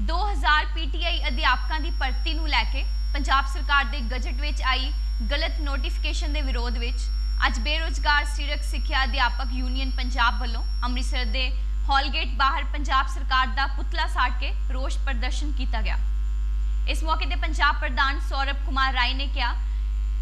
2000 PTI ਅਧਿਆਪਕਾਂ ਦੀ ਭਰਤੀ ਨੂੰ ਲੈ ਕੇ ਪੰਜਾਬ ਸਰਕਾਰ ਦੇ ਗਜਟ ਵਿੱਚ ਆਈ ਗਲਤ ਨੋਟੀਫਿਕੇਸ਼ਨ ਦੇ ਵਿਰੋਧ ਵਿੱਚ ਅੱਜ ਬੇਰੋਜ਼ਗਾਰ ਸਿਰਕ ਸਿੱਖਿਆ ਅਧਿਆਪਕ ਯੂਨੀਅਨ ਪੰਜਾਬ ਵੱਲੋਂ ਅੰਮ੍ਰਿਤਸਰ ਦੇ ਹਾਲਗੇਟ ਬਾਹਰ ਪੰਜਾਬ ਸਰਕਾਰ ਦਾ ਪੁਤਲਾ ਸਾੜ ਕੇ ਰੋਸ ਪ੍ਰਦਰਸ਼ਨ ਕੀਤਾ ਗਿਆ। ਇਸ ਮੌਕੇ ਤੇ ਪੰਜਾਬ ਪ੍ਰਧਾਨ ਸੌਰਵ ਕੁਮਾਰ ਰਾਏ ਨੇ ਕਿਹਾ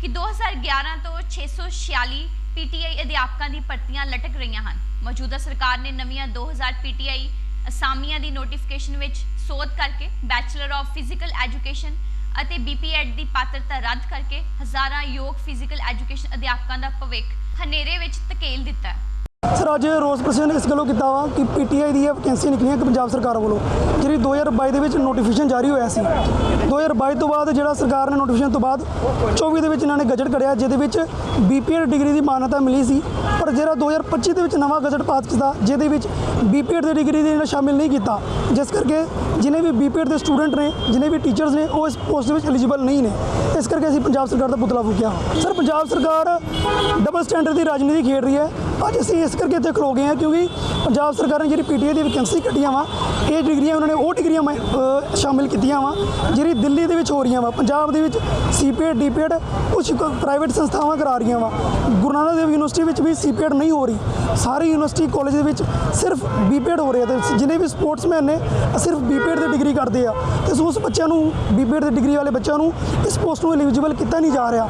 ਕਿ 2011 ਤੋਂ 646 ਪੀਟੀਆਈ ਅਧਿਆਪਕਾਂ ਦੀ ਭਰਤੀਆਂ ਲਟਕ ਰਹੀਆਂ ਹਨ। ਮੌਜੂਦਾ ਸਰਕਾਰ ਨੇ ਨਵੀਆਂ 2000 ਪੀਟੀਆਈ ਅਸਾਮੀਆਂ ਦੀ ਨੋਟੀਫਿਕੇਸ਼ਨ ਵਿੱਚ ਸੋਧ ਕਰਕੇ ਬੈਚਲਰ ਆਫ ਫਿਜ਼ੀਕਲ ਐਜੂਕੇਸ਼ਨ ਅਤੇ ਬੀਪੀਐਡ ਦੀ ਪਾਤਰਤਾ ਰੱਦ ਕਰਕੇ ਹਜ਼ਾਰਾਂ ਯੋਗ ਫਿਜ਼ੀਕਲ ਐਜੂਕੇਸ਼ਨ ਅਧਿਆਪਕਾਂ ਦਾ ਭਵਿੱਖ ਹਨੇਰੇ ਵਿੱਚ ਧਕੇਲ ਦਿੱਤਾ ਹੈ। ਸਰ ਅੱਜ ਰੋਸ ਪ੍ਰਦਰਸ਼ਨ ਇਸ ਗੱਲੋਂ ਕੀਤਾ ਵਾ ਕਿ ਪੀਟੀਆਈ ਦੀਆਂ ਵੈਕੈਂਸੀ ਨਿਕਲੀਆਂ ਕਿ ਪੰਜਾਬ ਸਰਕਾਰ ਵੱਲੋਂ, ਜਿਹੜੀ 2022 ਦੇ ਵਿੱਚ ਨੋਟੀਫਿਕੇਸ਼ਨ ਜਾਰੀ ਹੋਇਆ ਸੀ। 2022 ਤੋਂ ਬਾਅਦ ਜਿਹੜਾ ਸਰਕਾਰ ਨੇ ਨੋਟੀਫਿਕੇਸ਼ਨ ਤੋਂ ਬਾਅਦ 24 ਦੇ ਵਿੱਚ ਇਹਨਾਂ ਨੇ ਗਜਟ ਕੜਿਆ ਜਿਹਦੇ ਵਿੱਚ ਬੀਪੀਐਡ ਡਿਗਰੀ ਦੀ ਮਾਨਤਾ ਮਿਲੀ ਸੀ। ਪਰ ਜਿਹੜਾ 2025 ਦੇ ਵਿੱਚ ਨਵਾਂ ਗਜਟ ਪਾਸ ਕੀਤਾ, ਜਿਹਦੇ ਵਿੱਚ ਬੀਪੀਐਡ ਦੀ ਡਿਗਰੀ ਦੇ ਇਹਨਾਂ ਸ਼ਾਮਿਲ ਨਹੀਂ ਕੀਤਾ, ਜਿਸ ਕਰਕੇ ਜਿਨੇ ਵੀ ਬੀਪੀਐਡ ਦੇ ਸਟੂਡੈਂਟ ਨੇ, ਜਿਨੇ ਵੀ ਟੀਚਰਸ ਨੇ, ਉਹ ਇਸ ਪੋਸਟ ਵਿੱਚ ਐਲੀਜੀਬਲ ਨਹੀਂ ਨੇ। ਇਸ ਕਰਕੇ ਅਸੀਂ ਪੰਜਾਬ ਸਰਕਾਰ ਦਾ ਪੁਤਲਾ ਫੂਕਿਆ। ਸਰ, ਪੰਜਾਬ ਸਰਕਾਰ ਡਬਲ ਸਟੈਂਡਰਡ ਦੀ ਰਾਜਨੀਤੀ ਖੇਡ ਰਹੀ ਹੈ। ਅੱਜ ਅਸੀਂ ਇਸ ਕਰਕੇ ਇੱਥੇ ਖਲੋ ਗਏ ਹਾਂ ਕਿਉਂਕਿ ਪੰਜਾਬ ਸਰਕਾਰ ਨੇ ਜਿਹੜੀ ਪੀਟੀਆਈ ਦੀ ਵੈਕੈਂਸੀ ਕੱਢੀਆਂ ਵਾ ਇਹ ਡਿਗਰੀਆਂ ਉਹਨਾਂ ਨੇ ਉਹ ਡਿਗਰੀਆਂ ਮੈਂ, ਸ਼ਾਮਿਲ ਕੀਤੀਆਂ ਵਾ ਜਿਹੜੀ ਦਿੱਲੀ ਦੇ ਵਿੱਚ ਹੋ ਰਹੀਆਂ ਵਾ ਪੰਜਾਬ ਦੇ ਵਿੱਚ ਸੀਪੀਐਡ ਡੀਪੀਐਡ ਕੁਝ ਪ੍ਰਾਈਵੇਟ ਸੰਸਥਾਵਾਂ ਕਰਾ ਰਹੀਆਂ ਵਾ। ਗੁਰੂ ਨਾਨਕ ਦੇਵ ਯੂਨੀਵਰਸਿਟੀ ਵਿੱਚ ਵੀ ਸੀਪੀਐਡ ਨਹੀਂ ਹੋ ਰਹੀ। ਸਾਰੀ ਯੂਨੀਵਰਸਿਟੀ ਕਾਲਜ ਦੇ ਵਿੱਚ ਸਿਰਫ ਬੀਪੀਐਡ ਹੋ ਰਿਹਾ ਤੇ ਜਿਨੇ ਵੀ ਸਪੋਰਟਸਮੈਨ ਨੇ ਸਿਰਫ ਬੀਪੀਐਡ ਦੀ ਡਿਗਰੀ ਕਰਦੇ ਆ। ਤੇ ਉਸ ਬੱਚਿਆਂ ਨੂੰ ਬੀਪੀਐਡ ਦੀ ਡਿਗਰੀ ਵਾਲੇ ਬੱਚਿਆਂ ਨੂੰ ਇਸ ਪੋਸਟ ਨੂੰ ਐਲੀਜੀਬਲ ਕੀਤਾ ਨਹੀਂ ਜਾ ਰਿਹਾ।